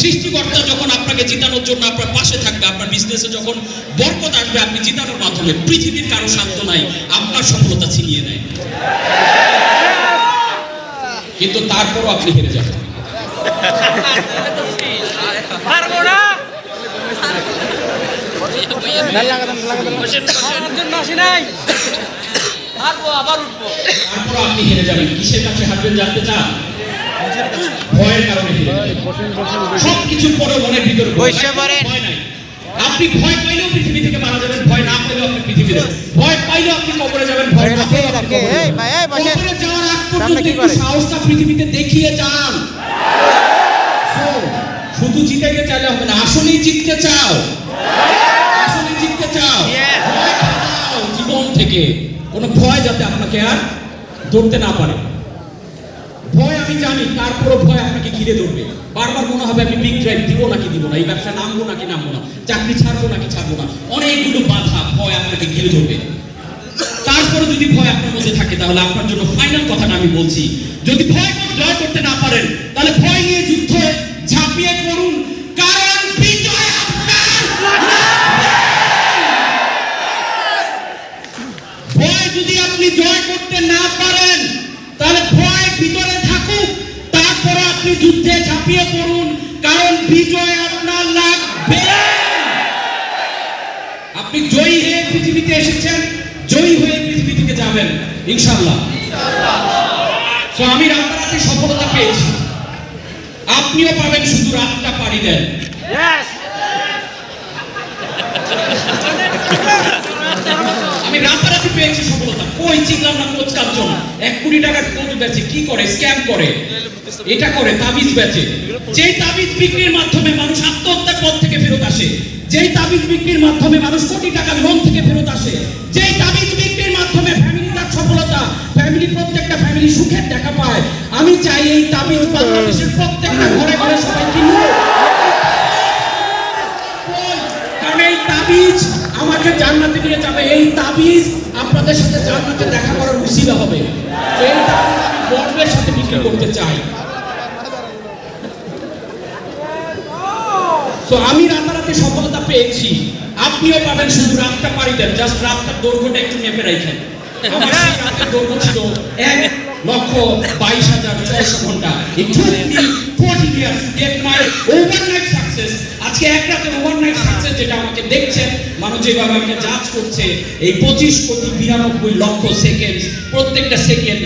সৃষ্টিকর্তা যখন আপনাকে জিতানোর জন্য আপনার পাশে থাকবে আপনার বিজনেসে যখন বরকত আসবে আপনি জিতানোর মাধ্যমে পৃথিবীর কারও শান্ত নাই আপনার সফলতা ছিনিয়ে নেয়। কিন্তু তারপরও আপনি হেরে যাবেন। উঠবো আপনি হেরে যাবেন। কিসের কাছে হারবেন জানতে চান? ভয়ের কারণে সব কিছুর পরে মনের ভিতরে ভয়। বসে পড়েন। ভয় নাই। আপনি ভয় পাইলেও পৃথিবী থেকে মারা যাবেন ভয় না পাইলেও আপনি পৃথিবীতে ভয় পাইলেও আপনি কবরে যাবেন ভয় না কে আপনি কবরে এই যাবেন। ভাই এই বসেন কবরে যাওয়ার আগ পর্যন্ত একটু সাহসটা পৃথিবীতে দেখিয়ে যান। শুধু জিতাইতে চাইলে হবে না আসলেই জিততে চাও। আসলে জিততে চাও। জীবন থেকে। কোনো ভয় যাতে আপনাকে আর ধরতে না পারে। আমি জানি তারপরও ভয় আপনাকে ঘিরে ধরবে। বারবার মনে হবে আমি বিগ ড্রাইভ দিব নাকি দিব না, এই ব্যবসা নামবো নাকি নামবো না, চাকরি ছাড়বো নাকি ছাড়বো না, অনেকগুলো বাধা, ভয় আপনাকে ঘিরে ধরবে। তারপরে যদি ভয় আপনার মধ্যে থাকে, তাহলে আপনার জন্য ফাইনাল কথাটা আমি বলছি। যদি ভয় জয় করতে না পারেন, তাহলে ভয় নিয়ে যুদ্ধে ঝাঁপিয়ে পড়ুন, কারণ ভয় যদি আপনি জয় করতে না পারেন, তাহলে ভয় ভিতরে আপনি যুদ্ধে ঝাঁপিয়ে পড়ুন, কারণ বিজয় আপনার লাগবে। আপনি জয়ী হয়ে পৃথিবীতে এসেছেন, জয়ী হয়ে পৃথিবী থেকে যাবেন ইনশাল্লাহ তো আমি রাতারাতি সফলতা পেয়েছি। আপনিও পাবেন, শুধু রাতটা পাড়ি দেন। আমি রাতারাতি পেয়েছি সফলতা। কই চিনলাম না কোচ কাঞ্চন এক কোটি টাকার কোচ বেচে কি করে? স্ক্যাম করে। এটা করে তাবিজ বেচে। যেই তাবিজ বিক্রির মাধ্যমে মানুষ আত্মহত্যার পথ থেকে ফেরত আসে, যেই তাবিজ বিক্রির মাধ্যমে মানুষ কোটি টাকা লোন থেকে ফেরত আসে, যেই তাবিজ বিক্রির মাধ্যমে ফ্যামিলি তার সফলতা ফ্যামিলি প্রত্যেকটা ফ্যামিলি সুখের দেখা পায়, আমি চাই এই তাবিজ বাংলাদেশের প্রত্যেকটা ঘরে ঘরে সবাই কিনুক কারণ এই তাবিজ আমাকে জান্নাতে নিয়ে যাবে, এই তাবিজ আপনাদের সাথে জান্নাতে দেখা করার উসিলা হবে। এই তাবিজ গর্বের সাথে বিক্রি করতে চাই। তো আমি রাতারাতি সফলতা পেয়েছি। আপনিও পাবেন শুধু রাতটা পারি দেন জাস্ট রাতটার দৈর্ঘ্যটা একটু মেপে রাখেন। আমার রাতের দৈর্ঘ্য ছিল এক লক্ষ বাইশ হাজার ছয়শো ঘণ্টা। 40 years to get my overnight success আজকে এক রাতের ওভারনাইট সাকসেস যেটা আমাকে দেখছেন, মানুষ যেভাবে আমাকে জাজ করছে, এই পঁচিশ কোটি বিরানব্বই লক্ষ সেকেন্ড প্রত্যেকটা সেকেন্ড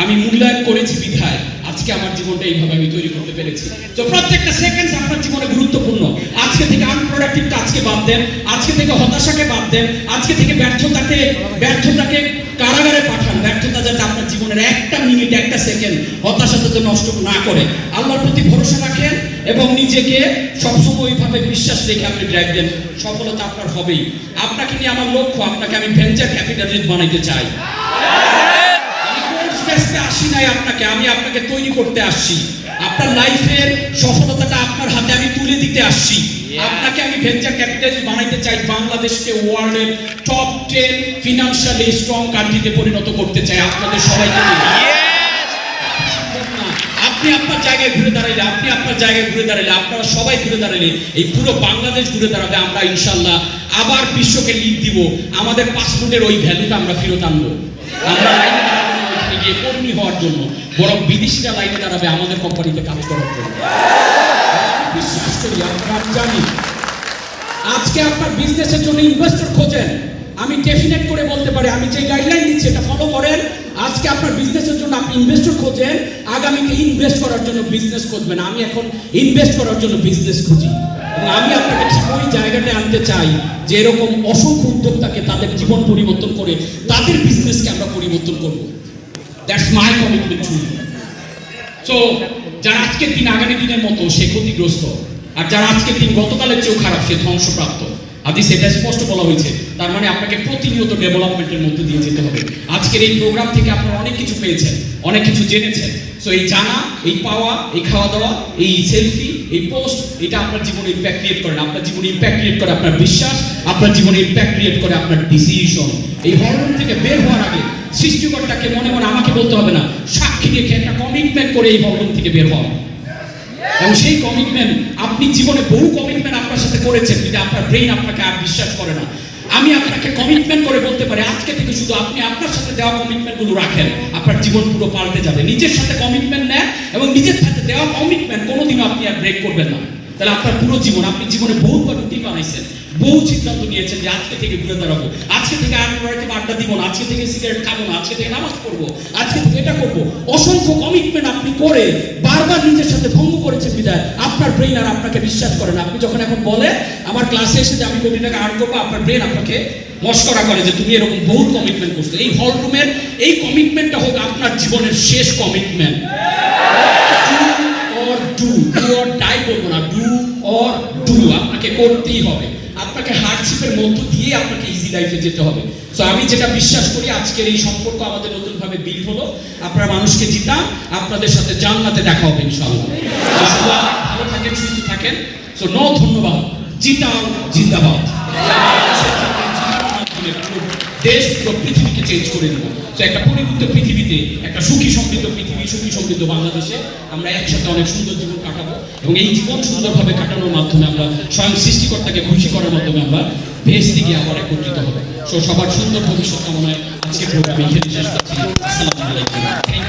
আমি মূল্যায়ন করেছি বিধায়। আজকে আমার জীবনটা এইভাবে আমি তৈরি করতে পেরেছি। তো প্রত্যেকটা সেকেন্ড আপনার জীবনে গুরুত্বপূর্ণ। আজকে থেকে আনপ্রোডাক্টিভ কাজকে বাদ দেন, আজকে থেকে হতাশাকে বাদ দেন, আজকে থেকে ব্যর্থতাকে ব্যর্থতাকে কারাগারে পাঠান, ব্যর্থতা যাতে জীবনের একটা মিনিট, একটা সেকেন্ড হতাশা যাতে নষ্ট না করে আল্লাহর প্রতি ভরসা রাখেন এবং নিজেকে সবসময় ওইভাবে বিশ্বাস রেখে আপনি ড্রাইভ দেন। সফলতা আপনার হবেই। আপনাকে নিয়ে আমার লক্ষ্য, আপনাকে আমি ভেঞ্চার ক্যাপিটালিস্ট বানাইতে চাই। আসি নাই আপনাকে, আমি আপনাকে তৈরি করতে আসছি। আপনার লাইফের সফলতাটা আপনার হাতে তুলে দিতে আসছি। আপনাকে আমি ভেঞ্চার ক্যাপিটালিস্ট বানাইতে চাই বাংলাদেশকে ওয়ার্ল্ডের টপ টেন ফিনান্সিয়ালি স্ট্রং কান্ট্রিতে পরিণত করতে চাই আপনাদের সবাইকে আপনি আপনার জায়গায় ঘুরে দাঁড়াইলে আপনি আপনার জায়গায় ঘুরে দাঁড়াইলে আপনারা সবাই ঘুরে দাঁড়াইলে এই পুরো বাংলাদেশ ঘুরে দাঁড়াবে আমরা ইনশাল্লাহ আবার বিশ্বকে লিড দিব। আমাদের পাসপোর্টের ওই ভ্যালুটা আমরা ফেরত আনব। আমরা গিয়ে কর্মী হওয়ার জন্য। বরং বিদেশিরা লাইনে দাঁড়াবে আমাদের কোম্পানিতে কাজ করার জন্য। বিশ্বাস করি আমরা জানি। আজকে আপনার বিজনেসের জন্য ইনভেস্টর খোঁজেন। আমি ডেফিনেট করে বলতে পারি, আমি যে গাইডলাইন দিচ্ছি, এটা ফলো করেন। আজকে আপনার বিজনেসের জন্য আপনি ইনভেস্টর খোঁজেন। আগামীতে ইনভেস্ট করার জন্য বিজনেস খুঁজবেন আমি এখন ইনভেস্ট করার জন্য বিজনেস খুঁজি। আমি আপনাকে ঠিক ওই জায়গাটা আনতে চাই যে এরকম অসংখ্য উদ্যোক্তাকে তাদের জীবন পরিবর্তন করে তাদের বিজনেসকে আমরা পরিবর্তন করব। That's my commitment to so যারা আজকের দিন আগামী দিনের মতো সে ক্ষতিগ্রস্ত, আর যারা আজকের দিন গতকালের চেয়েও খারাপ, সে ধ্বংসপ্রাপ্ত। আদি সেটা স্পষ্ট বলা হয়েছে। তার মানে আপনাকে প্রতিনিয়ত ডেভেলপমেন্টের মধ্যে দিয়ে যেতে হবে। আজকের এই প্রোগ্রাম থেকে আপনারা অনেক কিছু পেয়েছেন, অনেক কিছু জেনেছেন। সো এই জানা, এই পাওয়া, এই খাওয়া দাওয়া এই সেলফি এই পোস্ট এটা আপনার জীবনে ইম্প্যাক্ট ক্রিয়েট করে না। আপনার জীবনে ইম্প্যাক্ট ক্রিয়েট করে আপনার বিশ্বাস, আপনার জীবনে ইম্প্যাক্ট ক্রিয়েট করে আপনার ডিসিশন এই হরমোন থেকে বের হওয়ার আগে সৃষ্টিকর্তাকে মনে মনে আমাকে বলতে হবে না, সাক্ষী রেখে একটা কমিটমেন্ট করে এই ভবন থেকে বের হওয়া এবং সেই কমিটমেন্ট আপনি জীবনে বহু কমিটমেন্ট আপনার সাথে করেছেন, কিন্তু আপনার ব্রেইন আপনাকে আর বিশ্বাস করে না। আমি আপনাকে কমিটমেন্ট করে বলতে পারি, আজকে থেকে শুধু আপনি আপনার সাথে দেওয়া কমিটমেন্টগুলো রাখেন, আপনার জীবন পুরো পাল্টে যাবে। নিজের সাথে কমিটমেন্ট নেন এবং নিজের সাথে দেওয়া কমিটমেন্ট কোনোদিনও আপনি আর ব্রেক করবেন না। তাহলে আপনার পুরো জীবন, আপনি জীবনে বহুবার রুটিন বানাইছেন বহু সিদ্ধান্ত নিয়েছেন যে আজকে থেকে ঘুরে দাঁড়াবো। আজকে থেকে বাড়িতে আড্ডা দিব না, আজকে থেকে সিগারেট খাব না, আজকে থেকে নামাজ পড়ব, আজকে থেকে এটা করব। অসংখ্য কমিটমেন্ট আপনি করে বারবার নিজের সাথে ভঙ্গ করেছেন বিদায়। আপনার ব্রেন আর আপনাকে বিশ্বাস করে না। আপনি যখন এখন বলেন, আমার ক্লাসে এসে যে আমি কোটি টাকা আর্ন করব, আপনার ব্রেন আপনাকে মস্করা করে যে তুমি এরকম বহুত কমিটমেন্ট করছ। এই হল রুমের এই কমিটমেন্টটা হোক আপনার জীবনের শেষ কমিটমেন্ট করতেই হবে। আপনাকে হার্ডশিপের মধ্য দিয়ে আপনাকে ইজি লাইফে যেতে হবে। সো আমি যেটা বিশ্বাস করি আজকের এই সম্পর্ক আমাদের নতুনভাবে বিল হলো। আপনারা মানুষকে জিতাম আপনাদের সাথে জান্নাতে দেখা হবে ইনশাআল্লাহ। ভালো থাকেন সুস্থ থাকেন। সো ন ধন্যবাদ। জিতাও জিন্দাবাদ। দেশ পুরো পৃথিবীকে চেঞ্জ করে দেবো তো একটা পরিবর্তিত পৃথিবীতে, একটা সুখী সমৃদ্ধ পৃথিবী, সুখী সমৃদ্ধ বাংলাদেশে আমরা একসাথে অনেক সুন্দর জীবন কাটাবো এবং এই জীবন সুন্দরভাবে কাটানোর মাধ্যমে আমরা স্বয়ং সৃষ্টিকর্তাকে খুশি করার মাধ্যমে আমরা ভেস দিকে আবার একত্রিত হব। সো সবার সুন্দর ভবিষ্যৎ কামনায় আজকে প্রোগ্রামে এখানে শেষ করছি। আসসালামু